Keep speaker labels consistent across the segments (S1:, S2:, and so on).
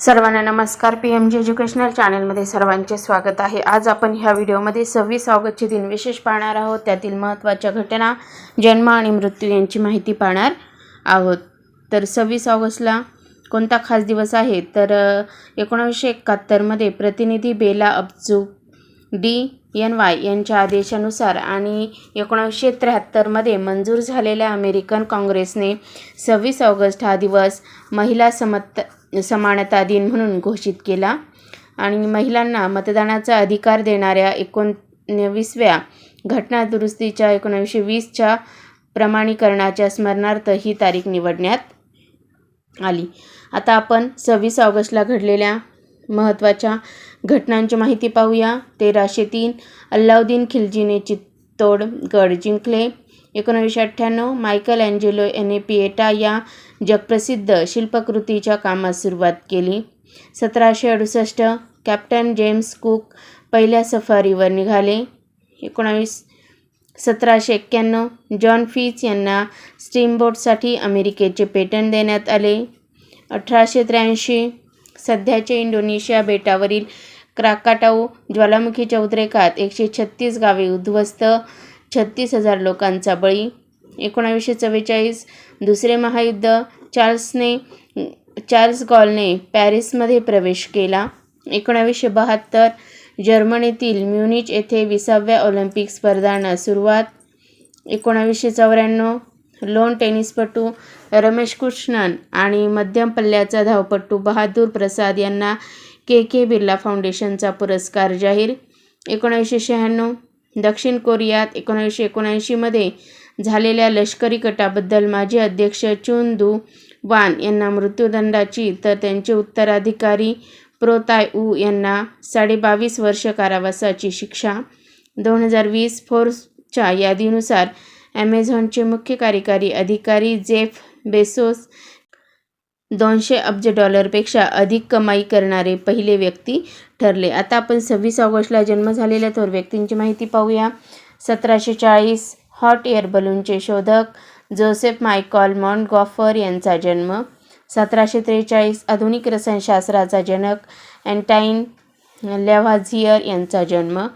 S1: सर्वांना नमस्कार. P M G educational चॅनलमध्ये सर्वांचे स्वागत आहे. आज आपण ह्या व्हिडिओमध्ये सव्वीस ऑगस्टचे दिन विशेष पाहणार आहोत. त्यातील महत्त्वाच्या घटना जन्म आणि मृत्यू यांची माहिती पाहणार आहोत. तर सव्वीस ऑगस्टला कोणता खास दिवस आहे? तर एकोणावीसशे एकाहत्तरमध्ये प्रतिनिधी Bela Abju D N Y यांच्या आदेशानुसार आणि एकोणावीसशे त्र्याहत्तरमध्ये मंजूर झालेल्या अमेरिकन काँग्रेसने सव्वीस ऑगस्ट हा दिवस महिला समत समानता दिन म्हणून घोषित केला. आणि महिलांना मतदानाचा अधिकार देणाऱ्या एकोणवीसव्या घटनादुरुस्तीच्या एकोणीसशे वीसच्या प्रमाणीकरणाच्या स्मरणार्थ ही तारीख निवडण्यात आली. आता आपण सव्वीस ऑगस्टला घडलेल्या महत्त्वाच्या घटनांची माहिती पाहूया. तेराशे तीन अल्लाउद्दीन खिलजीने चित्तोडगड जिंकले. एकोणीसशे अठ्ठ्याण्णव मायकल अँजेलो याने पिएटा या जगप्रसिद्ध शिल्पकृतीच्या कामास सुरुवात केली. सतराशे अडुसष्ट कॅप्टन जेम्स कुक पहिल्या सफारीवर निघाले. एकोणावीस सतराशे एक्क्याण्णव जॉन फिच यांना स्टीमबोटसाठी अमेरिकेचे पेटंट देण्यात आले. अठराशे त्र्याऐंशी सध्याचे इंडोनेशिया बेटावरील क्राकाटाऊ ज्वालामुखीच्या उद्रेकात एकशे छत्तीस गावे उद्ध्वस्त छत्तीस हजार लोकांचा बळी. एकोणावीसशे चव्वेचाळीस दुसरे महायुद्ध. चार्ल्सने चार्ल्स गॉलने पॅरिसमध्ये प्रवेश केला. एकोणावीसशे बहात्तर जर्मनीतील म्युनिच येथे विसाव्या ऑलिम्पिक स्पर्धांना सुरुवात. एकोणावीसशे चौऱ्याण्णव लोन टेनिसपटू रमेश कृष्णन आणि मध्यम पल्ल्याचा धावपटू बहादूर प्रसाद यांना के के बिर्ला फाउंडेशनचा पुरस्कार जाहीर. एकोणावीसशे शहाण्णव दक्षिण कोरियात एकोणीसशे एकोणऐंशीमध्ये झालेल्या लष्करी कटाबद्दल माजी अध्यक्ष चुन दू वान यांना मृत्यूदंडाची तर त्यांचे उत्तराधिकारी प्रोताय ऊ यांना साडेबावीस वर्ष कारावासाची शिक्षा. दोन हजार वीस फोर्सच्या यादीनुसार ॲमेझॉनचे मुख्य कार्यकारी अधिकारी जेफ बेसोस दोनशे अब्ज डॉलरपेक्षा अधिक कमाई करणारे पहिले व्यक्ती ठरले. आता आपण सव्वीस ऑगस्टला जन्म झालेल्या थोर व्यक्तींची माहिती पाहूया. सतराशे चाळीस हॉट एअर बलूनचे शोधक जोसेफ मायकॉल मॉन्टगॉफर यांचा जन्म. सतराशे त्रेचाळीस आधुनिक रसायनशास्त्राचा जनक अँटाईन लेव्हाझियर यांचा जन्म.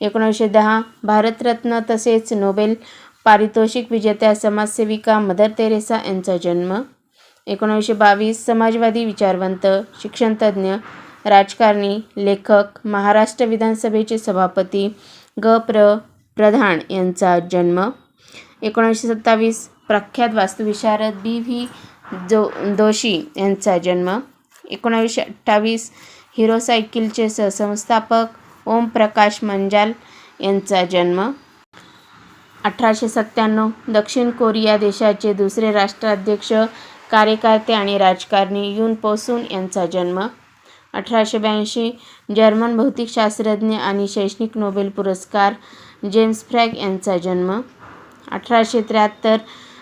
S1: एकोणीसशे दहा भारतरत्न तसेच नोबेल पारितोषिक विजेत्या समाजसेविका मदर तेरेसा यांचा जन्म. एकोणीसशे बावीस समाजवादी विचारवंत शिक्षणतज्ज्ञ राजकारणी लेखक महाराष्ट्र विधानसभेचे सभापती ग. प्र. प्रधान यांचा जन्म. एकोणीसशे सत्तावीस प्रख्यात वास्तुविशारद बी. व्ही. जो दोशी यांचा जन्म. एकोणावीसशे अठ्ठावीस हिरो सायकलचे सहसंस्थापक ओम प्रकाश मंजाल यांचा जन्म. अठराशे सत्त्याण्णव दक्षिण कोरिया देशाचे दुसरे राष्ट्राध्यक्ष कार्यकर्ते आणि राजकारणी युन पोसून यांचा जन्म. अठराशे ब्याऐंशी जर्मन भौतिकशास्त्रज्ञ आणि शैक्षणिक नोबेल पुरस्कार जेम्स फ्रॅग यांचा जन्म. अठराशे त्र्याहत्तर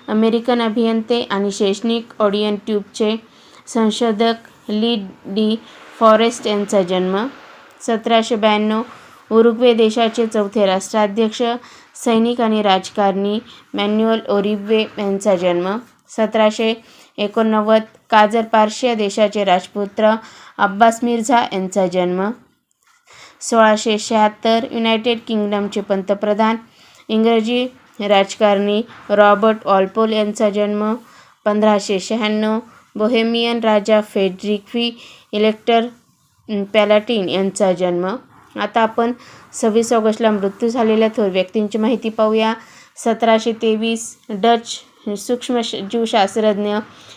S1: अमेरिकन अभियंते आणि शैक्षणिक ऑडियन ट्यूबचे संशोधक ली डी फॉरेस्ट यांचा जन्म. सतराशे ब्याण्णव उरुग्वे देशाचे चौथे राष्ट्राध्यक्ष सैनिक आणि राजकारणी मॅन्युअल ओरिब्वे यांचा जन्म. सतराशे एकोणनव्वद काजर पार्शिया देशाचे राजपुत्र अब्बास मिर्झा यांचा जन्म. सोळाशे शहात्तर युनायटेड किंगडमचे पंतप्रधान. इंग्रजी राजकारणी रॉबर्ट ऑल्पोल यांचा जन्म. पंधराशे शहाण्णव बोहेमियन राजा फेड्रिक्वी इलेक्टर पॅलाटीन यांचा जन्म. आता आपण सव्वीस ऑगस्टला मृत्यू झालेल्या थोर व्यक्तींची माहिती पाहूया. सतराशे तेवीस डच सूक्ष्म जीवशास्त्रज्ञ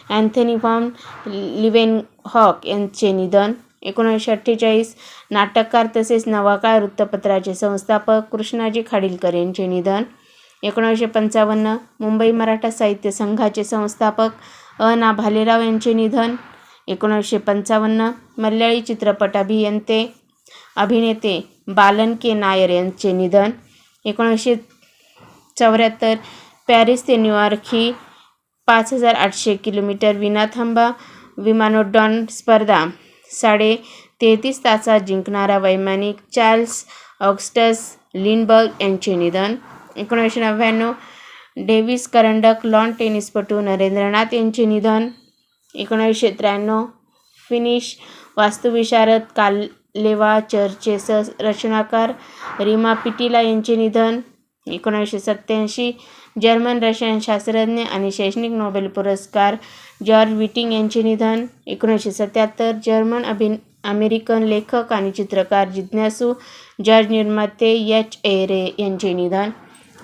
S1: अँथनी व्हॉन लिवेन हॉक यांचे निधन. एकोणीसशे अठ्ठेचाळीस नाटककार तसेच नवाकाळ वृत्तपत्राचे संस्थापक कृष्णाजी खाडीलकर यांचे निधन. एकोणीसशे पंचावन्न मुंबई मराठा साहित्य संघाचे संस्थापक अ. ना. भालेराव यांचे निधन. एकोणीसशे पंचावन्न मल्याळी चित्रपट अभियंते अभिनेते बालन के नायर यांचे निधन. एकोणीसशे चौऱ्याहत्तर पॅरिस ते न्यूयॉर्क ही पाच हजार आठशे किलोमीटर विनाथांबा विमानोड्डाण स्पर्धा. साडे तेहतीस तासात जिंकणारा वैमानिक चार्ल्स ऑगस्टस लिनबर्ग यांचे निधन. एकोणीसशे नव्याण्णव डेव्हिस करंडक लॉन टेनिसपटू नरेंद्रनाथ यांचे निधन. एकोणीसशे त्र्याण्णव फिनिश वास्तुविशारद कालेवा चर्चचे स रचनाकार रीमा पिटिला यांचे निधन. एकोणीसशे सत्त्याऐंशी जर्मन रशियन शास्त्रज्ञ आणि शैक्षणिक नोबेल पुरस्कार जॉर्ज विटिंग यांचे निधन. एकोणीसशे सत्याहत्तर जर्मन अभिन अमेरिकन लेखक आणि चित्रकार जिज्ञासू जॉर्ज निर्माते एच. ए. रे यांचे निधन.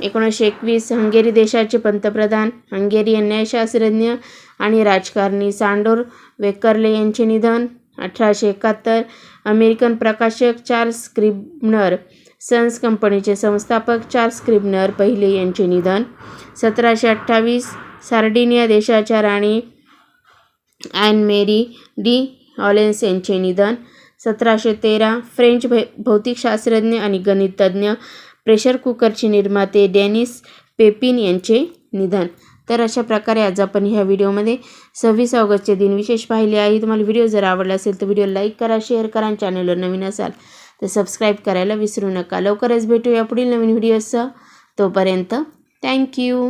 S1: एकोणीसशे एकवीस हंगेरी देशाचे पंतप्रधान हंगेरियन न्यायशास्त्रज्ञ आणि राजकारणी सांडोर वेकर्ले यांचे निधन. अठराशे एकाहत्तर अमेरिकन प्रकाशक चार्ल्स क्रिबनर सन्स कंपनीचे संस्थापक चार्ल्स क्रिबनर पहिले यांचे निधन. सतराशे अठ्ठावीस सार्डिनिया देशाच्या राणी ॲन मेरी डी ऑलेन्स यांचे निधन. सतराशे तेरा फ्रेंच भै भौतिकशास्त्रज्ञ आणि गणितज्ञ प्रेशर कुकरचे निर्माते डॅनिस पेपिन यांचे निधन. तर अशा प्रकारे आज आपण ह्या व्हिडिओमध्ये सव्वीस ऑगस्टचे दिन विशेष पाहिले आहे तुम्हाला व्हिडिओ जर आवडला असेल तर व्हिडिओ लाईक करा शेअर करा आणि चॅनलवर नवीन असाल तर सबस्क्राईब करायला विसरू नका. लवकरच भेटूया पुढील नवीन व्हिडिओसह तोपर्यंत थँक्यू